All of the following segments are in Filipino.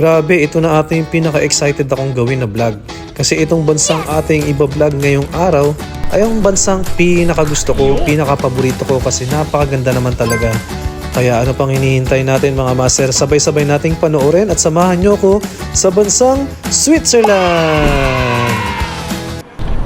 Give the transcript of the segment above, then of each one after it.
Grabe, ito na ating pinaka-excited akong gawin na vlog. Kasi itong bansang ating iba-vlog ngayong araw ay ang bansang pinaka-gusto ko, pinaka-paborito ko kasi napakaganda naman talaga. Kaya ano pang hinihintay natin mga master, sabay-sabay nating panoorin at samahan nyo ko sa bansang Switzerland!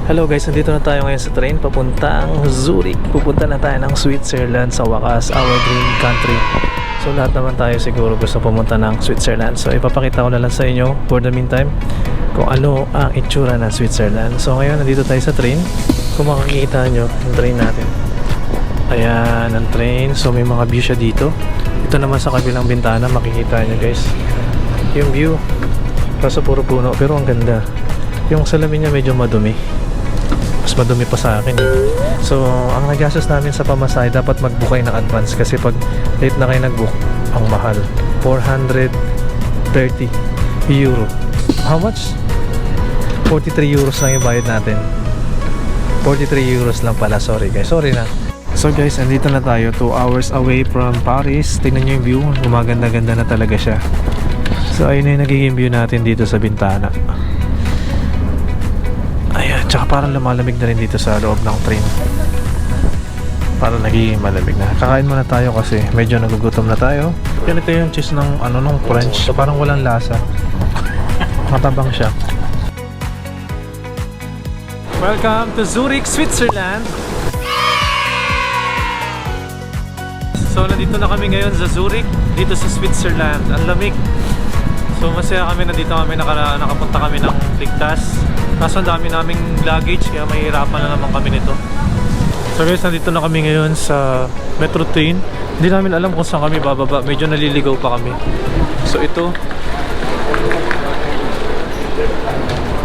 Hello guys, nandito na tayo ngayon sa train papuntang Zurich. Pupunta na tayo ng Switzerland sa wakas, our dream country. So lahat naman tayo siguro gusto pumunta ng Switzerland. So ipapakita ko na lang sa inyo for the meantime kung ano ang itsura ng Switzerland. So ngayon nandito tayo sa train. Kung makikita nyo yung train natin. Ayan ang train. So may mga view siya dito. Ito naman sa kabilang bintana makikita nyo guys. Yung view. Kaso puro puno pero ang ganda. Yung salamin niya medyo madumi madumi pa sa akin eh. So, ang nagastos namin sa pamasahe, dapat mag-book ng advance kasi pag late na kayo nag-book, ang mahal. 430 euro. How much? 43 euros lang yung bayad natin. 43 euros lang pala, sorry guys. Sorry na. So guys, andito na tayo 2 hours away from Paris. Tingnan nyo yung view, gumaganda-ganda na talaga siya. So ayun na yung nagiging view natin dito sa bintana. Tsaka parang lumalamig na rin dito sa loob ng train. Parang nagiging malamig na. Kakain muna tayo kasi medyo nagugutom na tayo. Yan ito yung cheese ng ano nung French. So parang walang lasa. Matabang siya. Welcome to Zurich, Switzerland. So nandito na kami ngayon sa Zurich, dito sa Switzerland. Ang lamig. So masaya kami na dito kami naka, nakapunta kami ng ligtas. Kaso ang dami naming luggage kaya mahirapan na naman kami nito. So guys, nandito na kami ngayon sa metro train. Hindi namin alam kung saan kami bababa. Medyo naliligaw pa kami. So ito.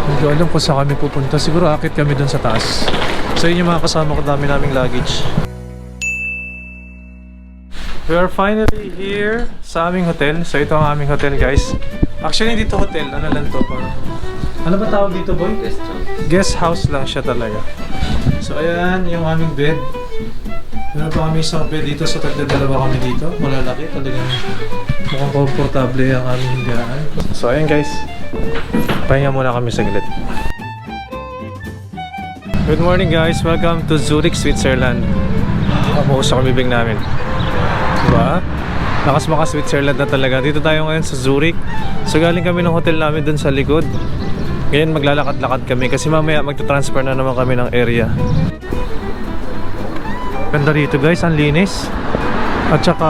Hindi ko alam kung saan kami pupunta. Siguro akit kami dun sa taas. So yun yung mga kasama ko dami naming luggage. We are finally here sa aming hotel. So ito ang aming hotel guys. Actually dito hotel, ano lang to parang Ano ba tawag dito boy? Guest house. Guest house lang siya talaga. So ayan yung aming bed. Meron pa kami isang bed dito so tagdadalawa kami dito. Malalaki talagang mukhang komportable ang aming hindaan. So ayan guys. Pahinga muna kami saglit. Good morning guys. Welcome to Zurich, Switzerland. Kamuos sa bibig namin. Diba? Lakas maka Switzerland na talaga. Dito tayo ngayon sa Zurich. So galing kami ng hotel namin dun sa likod. Ngayon maglalakad-lakad kami kasi mamaya magta-transfer na naman kami ng area. Ganda rito guys, ang linis. At saka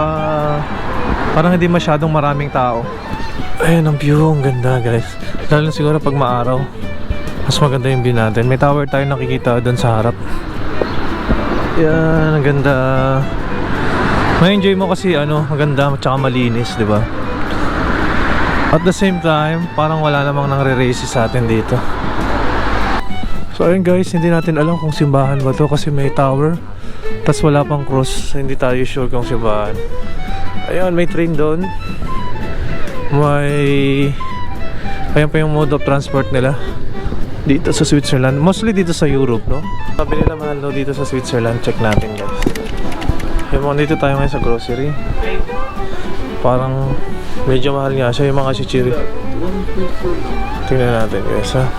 parang hindi masyadong maraming tao. Ayun ang view, ang ganda guys. Lalo siguro pag maaraw. Mas maganda yung view natin. May tower tayo nakikita doon sa harap. Yan, ang ganda. Ma-enjoy mo kasi ano, maganda at saka malinis, di ba? At the same time, parang wala namang nangre-races sa atin dito. So ayun guys, hindi natin alam kung simbahan ba to kasi may tower. Tapos wala pang cross, hindi tayo sure kung simbahan. Ayun, may train doon. May... Ayan pa yung mode of transport nila. Dito sa Switzerland. Mostly dito sa Europe, no? Sabi nila mahal daw dito sa Switzerland. Check natin guys. Yung mga dito tayo ngayon sa grocery. Parang medyo mahal nga siya yung mga chichiri. Tingnan natin guys ha.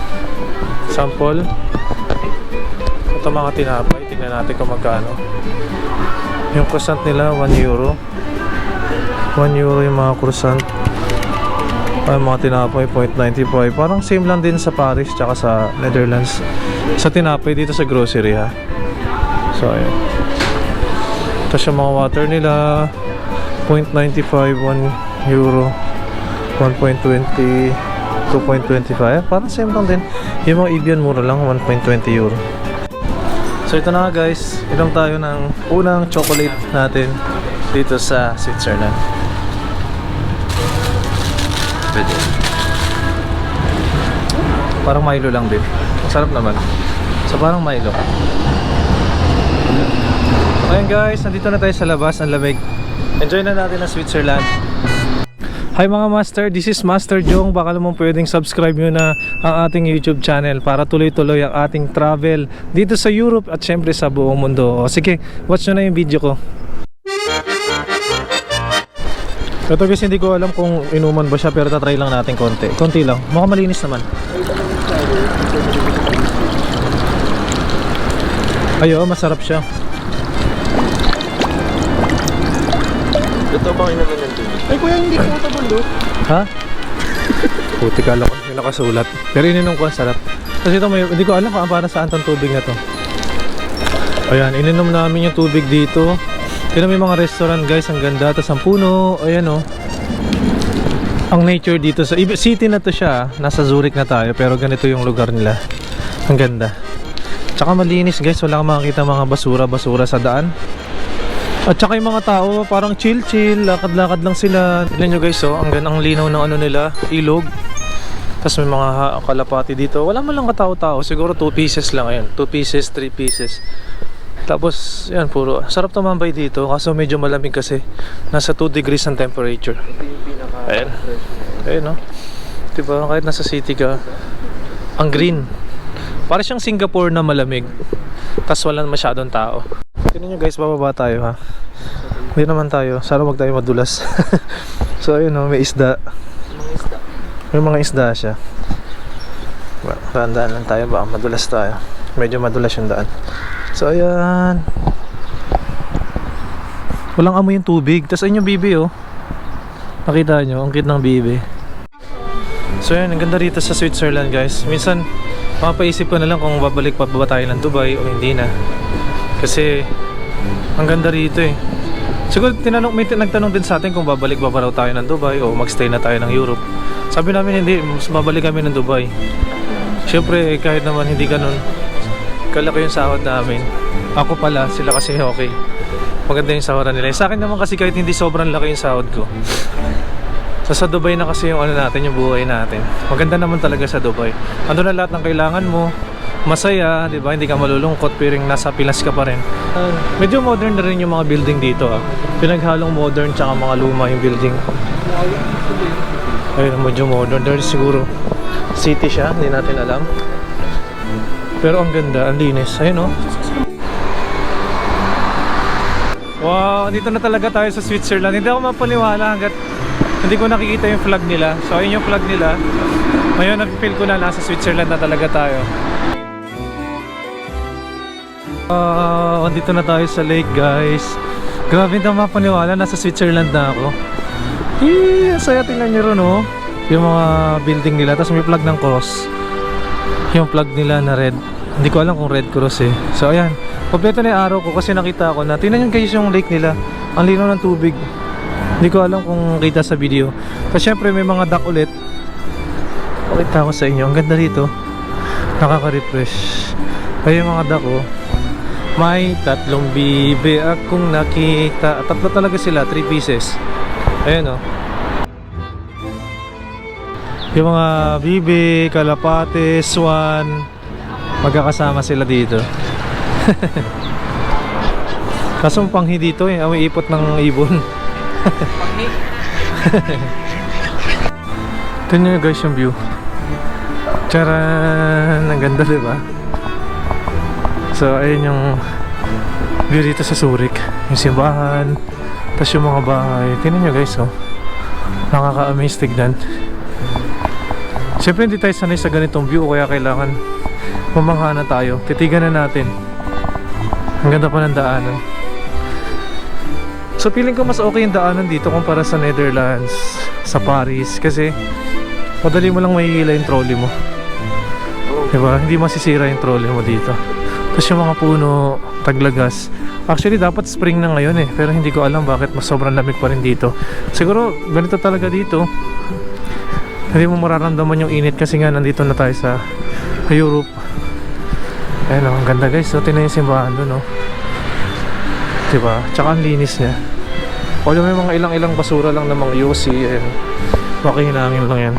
Sample. Ito mga tinapay. Tingnan natin kung magkano. Yung croissant nila 1 euro. 1 euro yung mga croissant. Ay, mga tinapay 0.95. Parang same lang din sa Paris tsaka sa Netherlands. Sa tinapay dito sa grocery ha. So ayun. Tapos yung mga water nila. 0.95 1 euro. 1.20 2.25 parang same lang din. Yung mga Evian mura lang 1.20 euro. So ito na nga guys. Inom tayo ng unang chocolate natin dito sa Switzerland. Pwede. parang Milo lang din. Ang sarap naman. So parang Milo Ayun guys, nandito na tayo sa labas, ang lamig. Enjoy na natin ang Switzerland. Hi mga master, this is Master Jong. Baka naman pwedeng subscribe nyo na ang ating YouTube channel para tuloy-tuloy ang ating travel dito sa Europe at syempre sa buong mundo. O sige, watch nyo na yung video ko. Ito guys, hindi ko alam kung inuman ba siya pero tatry lang natin konti. Konti lang. Mukhang malinis naman. Ayo, masarap siya. Ito bang inamin ng tubig? Ay kuya, hindi ko ito bundo. Ha? Puti ka lang. May nakasulat. Pero ininom ko ang sarap. Kasi ito, may, hindi ko alam kung para saan tong tubig na to. Ayan, ininom namin yung tubig dito. Tignan yung mga restaurant guys, ang ganda. Tapos ang puno, ayan oh. Ang nature dito sa iba- city na to siya. Nasa Zurich na tayo pero ganito yung lugar nila. Ang ganda. Tsaka malinis guys, wala kang makakita mga basura-basura sa daan. At saka yung mga tao, parang chill-chill, lakad-lakad lang sila. Tignan nyo guys, oh, ang gandang linaw ng ano nila, ilog. Tapos may mga kalapati dito. Wala man lang katao-tao. Siguro 2 pieces lang ayun. 2 pieces, 3 pieces. Tapos, yan, puro. Sarap tumambay dito. Kaso medyo malamig kasi. Nasa 2 degrees ang temperature. Ayan. Ayun, no? Diba, kahit nasa city ka, ang green. Para siyang Singapore na malamig. Tapos wala masyadong tao. Tingnan nyo guys, bababa tayo ha. Hindi naman tayo. Sana wag tayo madulas. so ayun no, may isda. May mga isda siya. Well, Tandaan lang tayo baka madulas tayo. Medyo madulas yung daan. So ayan. Walang amoy yung tubig. Tapos ayun yung bibi oh. Nakita nyo, ang cute ng bibi. So ayan, ang ganda rito sa Switzerland guys. Minsan, mapaisip ko na lang kung babalik pa ba tayo ng Dubai o hindi na. Kasi, ang ganda rito eh. Siguro tinanong, may nagtanong din sa atin kung babalik ba raw tayo ng Dubai o magstay na tayo ng Europe. Sabi namin hindi, mas babalik kami ng Dubai. Siyempre, eh, kahit naman hindi ganun, kalaki yung sahod namin. Ako pala, sila kasi okay. Maganda yung sahuran nila. Sa akin naman kasi kahit hindi sobrang laki yung sahod ko. So sa Dubai na kasi yung ano natin, yung buhay natin. Maganda naman talaga sa Dubai. Ando na lahat ng kailangan mo. Masaya, di ba? Hindi ka malulungkot pero yung nasa Pilas ka pa rin. Ah, medyo modern na rin yung mga building dito ah. Pinaghalong modern tsaka mga luma yung building. Ayun, medyo modern. There siguro city siya, hindi natin alam. Pero ang ganda, ang linis. Ayun oh. Wow, dito na talaga tayo sa Switzerland. Hindi ako mapaniwala hanggat hindi ko nakikita yung flag nila. So ayun yung flag nila. Ngayon nag-feel ko na nasa Switzerland na talaga tayo. Ah, andito na tayo sa lake, guys. Grabe ako mapaniwala nasa Switzerland na ako. Ang saya tingnan niyo ron, oh. Yung mga building nila, tapos may flag ng cross. Yung flag nila na red. Hindi ko alam kung red cross eh. So ayan, kompleto na yung araw ko kasi nakita ko na. Tingnan nyo guys yung lake nila. Ang linaw ng tubig. Hindi ko alam kung kita sa video. Kasi syempre may mga duck ulit. Pakita ko sa inyo. Ang ganda dito. Nakaka-refresh. Ay yung mga duck oh. May tatlong bibe akong nakita. Tatlo talaga sila, three pieces. Ayan oh. Yung mga bibe, kalapate, swan, magkakasama sila dito. Kaso ang panghi dito eh, amoy ipot ng ibon. Ito nyo guys yung view. Charan! Ang ganda diba? So ayun yung view dito sa Zurich. Yung simbahan. Tapos yung mga bahay. Tingnan nyo guys oh. Nakaka-amaze tignan. Siyempre hindi tayo sanay sa ganitong view kaya kailangan mamangha tayo. Titigan na natin. Ang ganda pa ng daanan. So feeling ko mas okay yung daanan dito kumpara sa Netherlands, sa Paris kasi madali mo lang mahihila yung trolley mo. Diba? Hindi masisira yung trolley mo dito. Tapos yung mga puno, taglagas. Actually, dapat spring na ngayon eh. Pero hindi ko alam bakit mas sobrang lamig pa rin dito. Siguro, ganito talaga dito. Hindi mo mararamdaman yung init kasi nga nandito na tayo sa Europe. Ayun ang ganda guys. So, tinan yung simbahan doon, no? Diba? Tsaka ang linis niya. Although may mga ilang-ilang basura lang ng mga UC. Ayun. Makihinangin lang yan.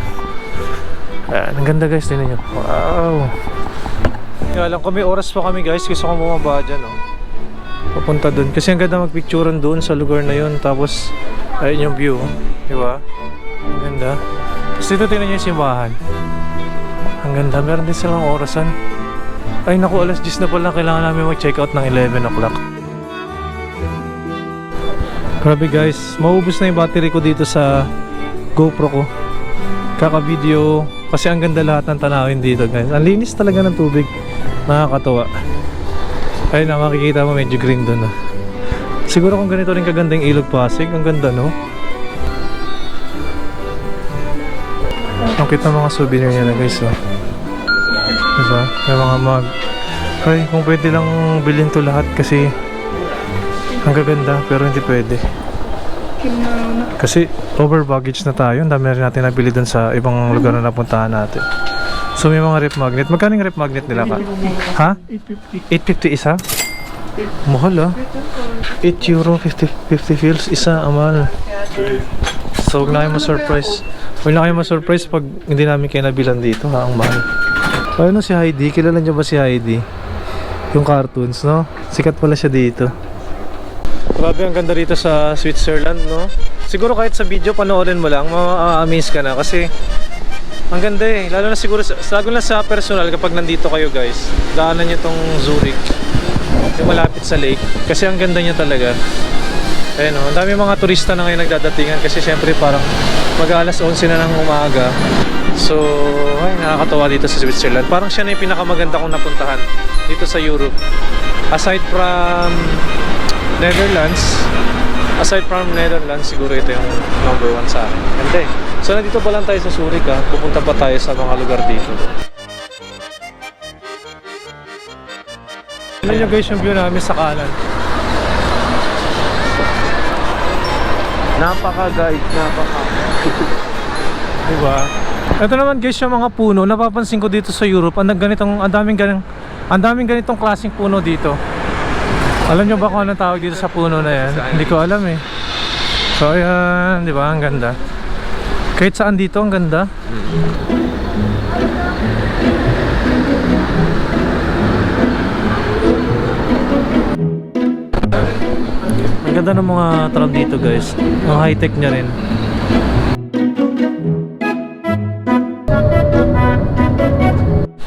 Ayan, ang ganda guys. Tinan nyo. Wow! Kaya lang kung may oras pa kami guys, gusto ko bumaba dyan, no? Papunta doon. Kasi ang ganda magpicturean doon sa lugar na yun. Tapos, ayun yung view. Diba? Ang ganda. Tapos dito tingnan nyo yung simbahan. Ang ganda. Meron din silang orasan. Ay naku, alas 10 na pala. Kailangan namin mag-check out ng 11 o'clock. Grabe guys, maubos na yung battery ko dito sa GoPro ko. Kaka-video kasi ang ganda lahat ng tanawin dito guys. Ang linis talaga ng tubig. Nakakatuwa. Ayun na makikita mo medyo green doon na. Siguro kung ganito rin kaganda yung ilog Pasig, ang ganda no? Ang kita mga souvenir niya na guys oh. Diba? May mga mag. Ay, kung pwede lang bilhin to lahat kasi ang gaganda pero hindi pwede. Kasi over baggage na tayo. Ang dami na rin natin nabili dun sa ibang lugar na napuntahan natin. So may mga rep magnet. Magkano yung rep magnet nila ka? Ha? 850 isa? Mahal ah. 8 euro 50, 50 fils isa. Amal. So huwag na kayo ma-surprise. Huwag na kayo ma-surprise pag hindi namin kayo nabilan dito ha. Ang mahal. Ano si Heidi? Kilala niyo ba si Heidi? Yung cartoons, no? Sikat pala siya dito. Grabe ang ganda rito sa Switzerland, no? Siguro kahit sa video panoorin mo lang, ma-amaze ka na kasi ang ganda eh. Lalo na siguro, sa- lalo na sa personal kapag nandito kayo guys. Daanan niyo tong Zurich. Yung malapit sa lake. Kasi ang ganda niya talaga. Ayun oh, ang dami mga turista na ngayon nagdadatingan kasi syempre parang mag-alas 11 na ng umaga. So, ay, nakakatawa dito sa Switzerland. Parang siya na yung pinakamaganda kong napuntahan dito sa Europe. Aside from Netherlands, aside from Netherlands, siguro ito yung number one sa akin. Ganda eh. So, nandito pa lang tayo sa Zurich ha. Pupunta pa tayo sa mga lugar dito. Ano nyo guys yung view namin sa kanan? Napaka guys, napaka. Diba? Ito naman guys yung mga puno, napapansin ko dito sa Europe, ang ganitong, ang daming ganitong, ang daming ganitong klaseng puno dito. Alam nyo ba kung anong tawag dito sa puno na yan? Hindi ko alam eh. So ayan, di ba? Ang ganda. Kahit saan dito, ang ganda. Ang ganda ng mga tram dito guys. Ang high-tech niya rin.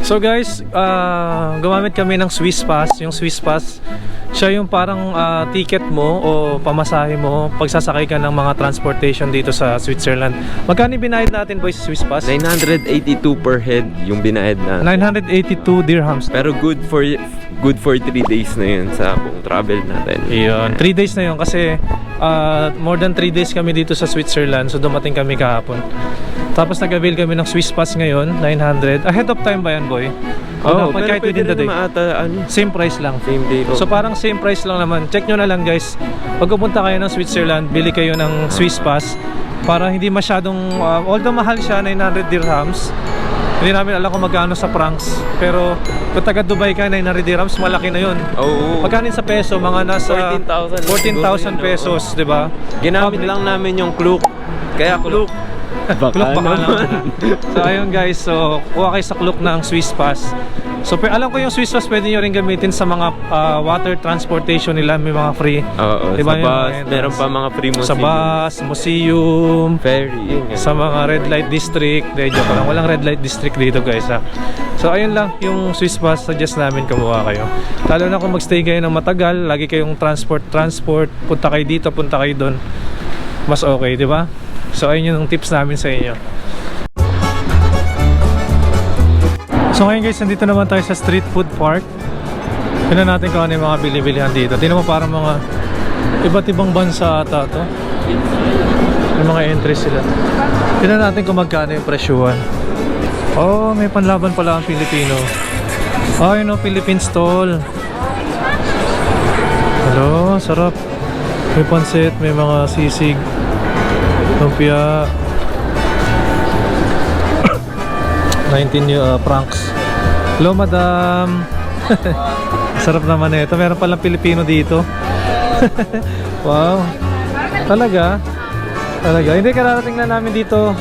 So guys, ah, gumamit kami ng Swiss Pass. Yung Swiss Pass, siya yung parang ah, ticket mo o pamasahe mo pag sasakay ka ng mga transportation dito sa Switzerland. Magkano binayad natin boys sa Swiss Pass? 982 per head yung binayad na. 982 dirhams. Pero good for good for 3 days na yun sa buong travel natin. Iyon, 3 days na yun kasi ah, more than 3 days kami dito sa Switzerland so dumating kami kahapon. Tapos nag-avail kami ng Swiss Pass ngayon, 900. Ahead of time ba yan boy? Oo, dapat pero kahit pwede within the rin day? maata, ano, Same price lang. same day. So parang same price lang naman. Check nyo na lang guys. Pag pupunta kayo ng Switzerland, bili kayo ng Swiss Pass para hindi masyadong uh, although mahal siya 900 dirhams. Hindi namin alam kung magkano sa francs. Pero kung taga Dubai ka 900 dirhams, malaki na 'yon. Oo. Magkano yun sa peso? Mga nasa 14,000. 14,000 pesos, 'di ba? Ginamit lang namin yung Klook. Kaya Klook. Baka baka naman. so ayun guys, so kuha kayo sa Klook ng Swiss Pass. So pero alam ko yung Swiss Pass pwede nyo rin gamitin sa mga ah, water transportation nila, may mga free. Oo, Diba sa bus. Meron pa mga free Sa bus, museum, Ferry. Yun sa mga red light district. De, joke lang. Walang red light district dito guys ha. So ayun lang, yung Swiss Pass suggest namin kumuha kayo. Lalo na kung magstay kayo ng matagal, lagi kayong transport, transport, punta kayo dito, punta kayo doon. Mas okay, di ba? So ayun yung tips namin sa inyo. So ngayon guys, nandito naman tayo sa street food park. Tignan natin kung ano yung mga bili-bilihan dito. Tingnan mo parang mga iba't ibang bansa ata to. May mga entry sila. Tignan natin kung magkano yung presyuhan. Oh, may panlaban pala ang Pilipino. Oh, yun o, Philippine stall. Hello, sarap. May pansit, may mga sisig. Lumpia. 19 new uh, francs. Hello, madam. sarap naman ito. Meron palang Pilipino dito. wow. Talaga? Talaga? Hindi, kararating na namin dito.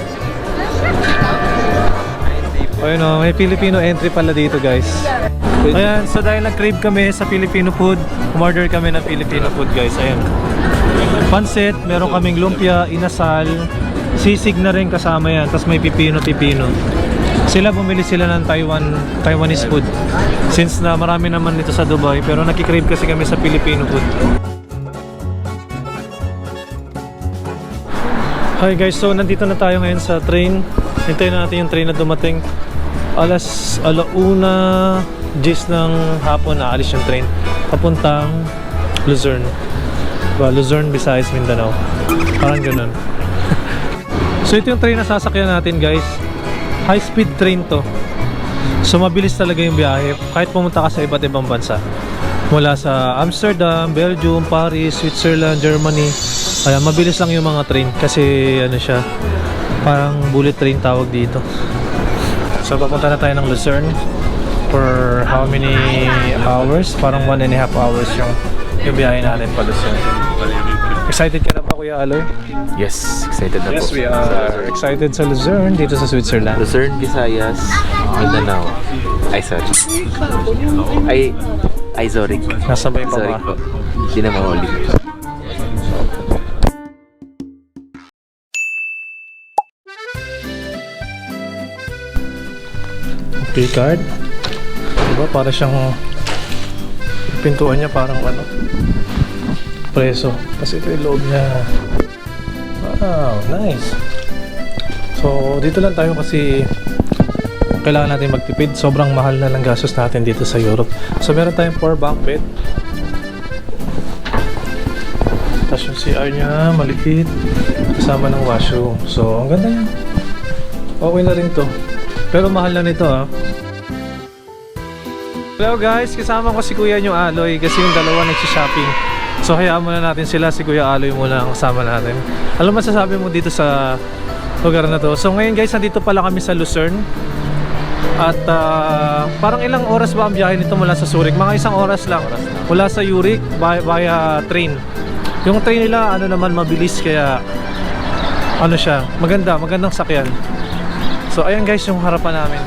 Ayun o, may Filipino entry pala dito guys. Ayan, so dahil nag-crave kami sa Filipino food, umorder kami ng Filipino food guys. Ayan. Pansit, meron kaming lumpia, inasal, sisig na rin kasama yan, tapos may pipino-pipino. Sila bumili sila ng Taiwan Taiwanese food. Since na marami naman dito sa Dubai, pero nakikrave kasi kami sa Filipino food. Hi guys, so nandito na tayo ngayon sa train. Hintayin na natin yung train na dumating. Alas alauna, 10 ng hapon na alis yung train. Papuntang Luzerne. Diba? Luzerne, Visayas, Mindanao. Parang ganun. so ito yung train na sasakyan natin guys. High speed train to. So mabilis talaga yung biyahe kahit pumunta ka sa iba't ibang bansa. Mula sa Amsterdam, Belgium, Paris, Switzerland, Germany. Kaya mabilis lang yung mga train kasi ano siya, parang bullet train tawag dito. So papunta na tayo ng Lucerne for how many hours? Parang one and a half hours yung, yung biyahe natin pa Lucerne. Excited ka na ba Kuya Aloy? Yes, excited na Yes, po. we are excited sa Luzerne dito sa Switzerland. Luzerne, Visayas, Mindanao. Ay, sorry. Ay, ay, sorry. Nasabay pa Sorry ba? po. Hindi na mahuli. Key card. Diba? Para siyang pintuan niya parang ano preso. Kasi ito yung loob niya. Wow, nice. So, dito lang tayo kasi kailangan natin magtipid. Sobrang mahal na lang gastos natin dito sa Europe. So, meron tayong 4 bunk bed. Tapos yung CR niya, maliit. Kasama ng washroom. So, ang ganda niya. Okay na rin to. Pero mahal na nito ah. Hello guys, kasama ko si Kuya yung Aloy kasi yung dalawa nagsishopping. So hayaan muna natin sila, si Kuya Aloy muna ang kasama natin. Alam mo masasabi mo dito sa lugar na to? So ngayon guys, nandito pala kami sa Lucerne. At ah, parang ilang oras ba ang biyahe nito mula sa Zurich? Mga isang oras lang. Mula sa Zurich via, via train. Yung train nila ano naman mabilis kaya ano siya, maganda, magandang sakyan. So ayan guys yung harapan namin.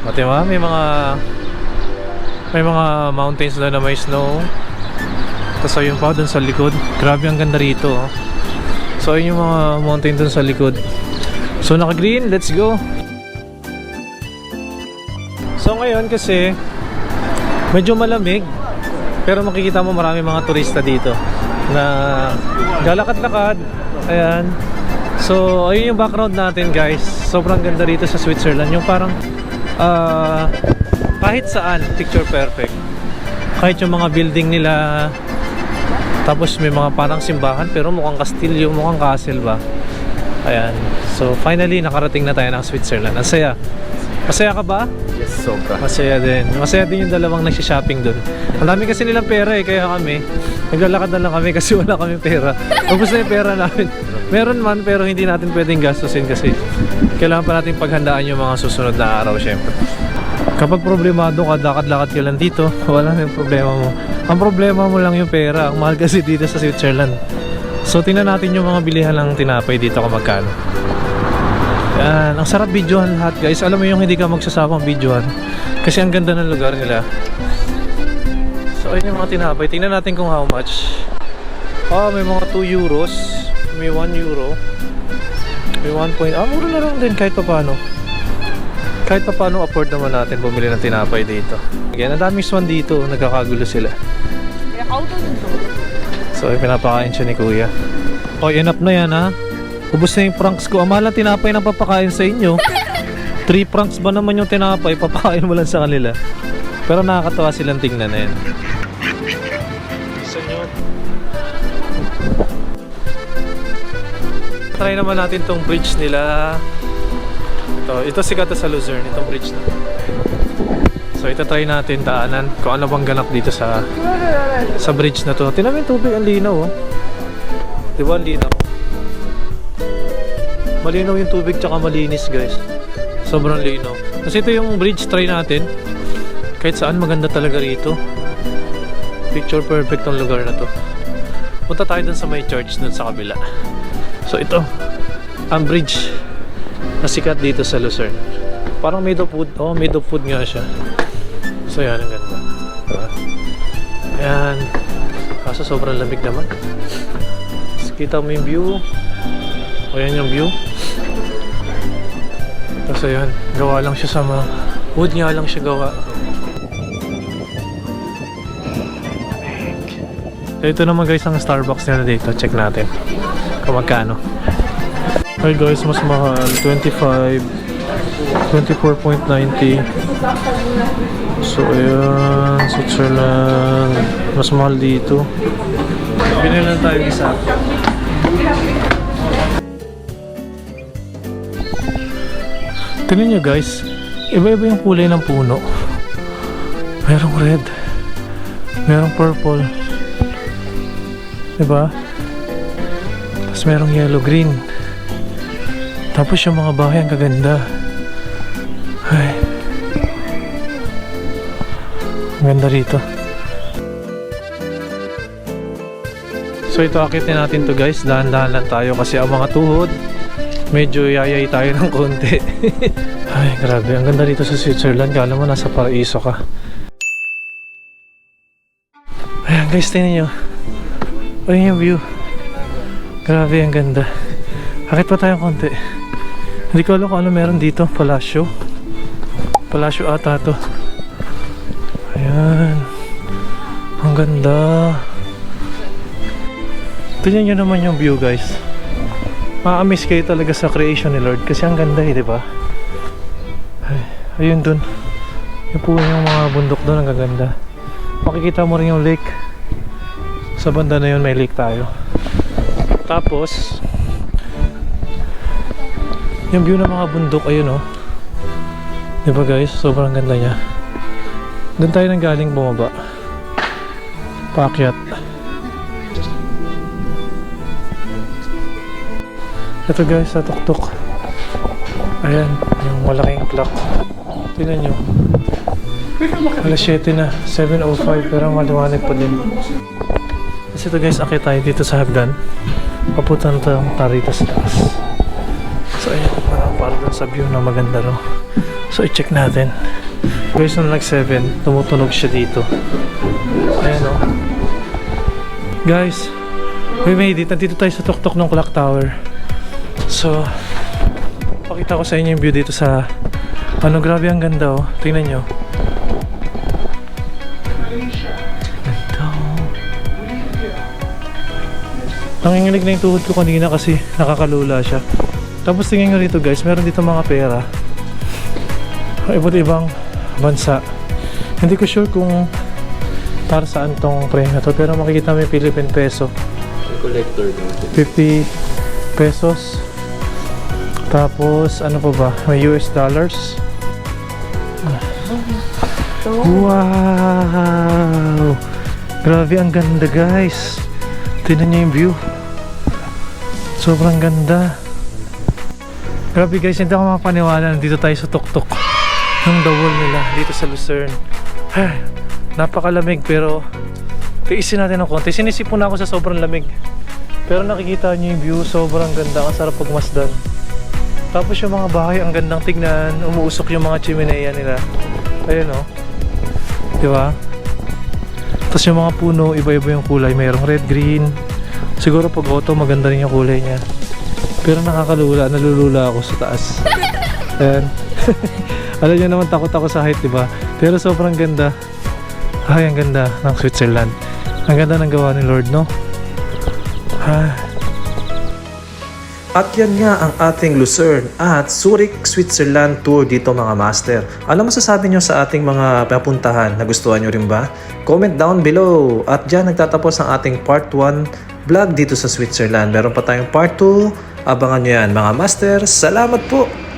Pati ba, may mga may mga mountains na na may snow. Tapos ayun pa dun sa likod. Grabe ang ganda rito. oh. So ayun yung mga mountain dun sa likod. So naka green, let's go. So ngayon kasi medyo malamig pero makikita mo marami mga turista dito na galakad-lakad. Ayan. So, ayun yung background natin guys. Sobrang ganda dito sa Switzerland. Yung parang ah, kahit saan, picture perfect. Kahit yung mga building nila tapos may mga parang simbahan pero mukhang kastilyo, mukhang castle ba. Ayan. So, finally, nakarating na tayo ng Switzerland. Ang saya. Masaya ka ba? Yes, sobra. Masaya din. Masaya din yung dalawang nagsishopping doon. Ang dami kasi nilang pera eh, kaya kami, naglalakad na lang kami kasi wala kami pera. Ubus na yung pera namin. Meron man, pero hindi natin pwedeng gastusin kasi kailangan pa natin paghandaan yung mga susunod na araw, syempre. Kapag problemado ka, lakad-lakad ka lang dito, wala na yung problema mo. Ang problema mo lang yung pera. Ang mahal kasi dito sa Switzerland. So, tingnan natin yung mga bilihan ng tinapay dito kung magkano. Yan, ang sarap videohan lahat guys. Alam mo yung hindi ka magsasawang videohan. Kasi ang ganda ng lugar nila. So ayun yung mga tinapay. Tingnan natin kung how much. Ah, may mga 2 euros. May 1 euro. May 1 point. Ah, mura na lang din kahit pa paano. Kahit pa paano afford naman natin bumili ng tinapay dito. Again, ang daming swan dito. Nagkakagulo sila. So, ay pinapakain siya ni Kuya. O, enough na yan ha. Ubus na yung pranks ko. Ang mahal tinapay na papakain sa inyo. 3 pranks ba naman yung tinapay? Papakain mo lang sa kanila. Pero nakakatawa silang tingnan na yan. Isa nyo. Try naman natin tong bridge nila. Ito, ito sikat sa Luzerne, itong bridge na. So ito try natin daanan kung ano bang ganap dito sa sa bridge na to. Yung tubig, ang linaw oh. Di ba ang linaw? Malinaw yung tubig tsaka malinis guys. Sobrang linaw. Kasi ito yung bridge try natin. Kahit saan maganda talaga rito. Picture perfect ang lugar na to. Punta tayo dun sa may church dun sa kabila. So ito, ang bridge na sikat dito sa Lucerne. Parang made of wood. Oh, made of wood nga siya. So yan, ang ganda. Diba? Ayan. Kaso sobrang lamig naman. Tapos Kita mo yung view. O yan yung view. Tapos ayan, gawa lang siya sa mga wood nga lang siya gawa. So ito naman guys ang Starbucks nila dito. Check natin. kung magkano. Hi guys, mas mahal. 25, 24.90. So, ayan, Switzerland. Mas mahal dito. Binili lang tayo isa. Tingnan nyo guys, iba-iba yung kulay ng puno. Merong red, merong purple, diba? Tapos merong yellow green. Tapos yung mga bahay ang kaganda. Ay. Ang ganda rito. So ito akitin natin to guys. Dahan-dahan lang tayo kasi ang mga tuhod medyo yayay tayo ng konti. Ay, grabe. Ang ganda dito sa Switzerland. Kala mo nasa paraiso ka. Ayan guys, tingnan nyo. Ayan yung view. Grabe, ang ganda. Akit pa tayo konti. Hindi ko alam kung ano meron dito. Palasyo. Palasyo ata to. Ayan. Ang ganda. Tingnan nyo naman yung view guys. Ma-amaze kayo talaga sa creation ni Lord kasi ang ganda eh, di ba? Ay, ayun dun. Yung po yung mga bundok doon, ang gaganda. Makikita mo rin yung lake. Sa banda na yun, may lake tayo. Tapos, yung view ng mga bundok, ayun oh. Di guys? Sobrang ganda niya. Doon tayo nang galing bumaba. Paakyat. Ito guys, sa tuktok. Ayan, yung malaking clock. Tingnan nyo. Alas 7 na, 7.05 pero maliwanag pa din. Kasi ito guys, akit tayo dito sa hagdan. Papunta na tayo tarito sa taas. So ayan, parang para dun sa view na maganda ro. So i-check natin. Guys, nung nag 7, tumutunog siya dito. Ayan o. Guys, we made it. Nandito tayo sa tuktok ng clock tower. So, pakita ko sa inyo yung view dito sa ano grabe ang ganda oh. Tingnan nyo. Nanginginig na yung tuhod ko kanina kasi nakakalula siya. Tapos tingnan nyo rito guys, meron dito mga pera. Iba't ibang bansa. Hindi ko sure kung para saan tong premyo to pero makikita mo yung Philippine peso. Collector daw. 50 pesos. Tapos, ano pa ba? May US dollars. Wow! Grabe, ang ganda guys. Tingnan niyo yung view. Sobrang ganda. Grabe guys, hindi ako mapaniwala. Nandito tayo sa tuktok ng the wall nila dito sa Lucerne. Ay, napakalamig pero tiisin natin ng konti. Sinisipon na ako sa sobrang lamig. Pero nakikita niyo yung view, sobrang ganda. Ang sarap pagmasdan. Tapos yung mga bahay, ang gandang tignan. Umuusok yung mga chimenea nila. Ayun oh. Di? Tapos yung mga puno, iba-iba yung kulay. Mayroong red, green. Siguro pag auto, maganda rin yung kulay niya. Pero nakakalula, nalulula ako sa taas. Ayan. Alam niyo naman takot ako sa height, di ba? Pero sobrang ganda. Ay, ang ganda ng Switzerland. Ang ganda ng gawa ni Lord, no? Ah. At yan nga ang ating Lucerne at Zurich, Switzerland tour dito mga master. Ano masasabi nyo sa ating mga papuntahan? Nagustuhan nyo rin ba? Comment down below. At dyan nagtatapos ang ating part 1 vlog dito sa Switzerland. Meron pa tayong part 2. Abangan nyo yan mga master. Salamat po!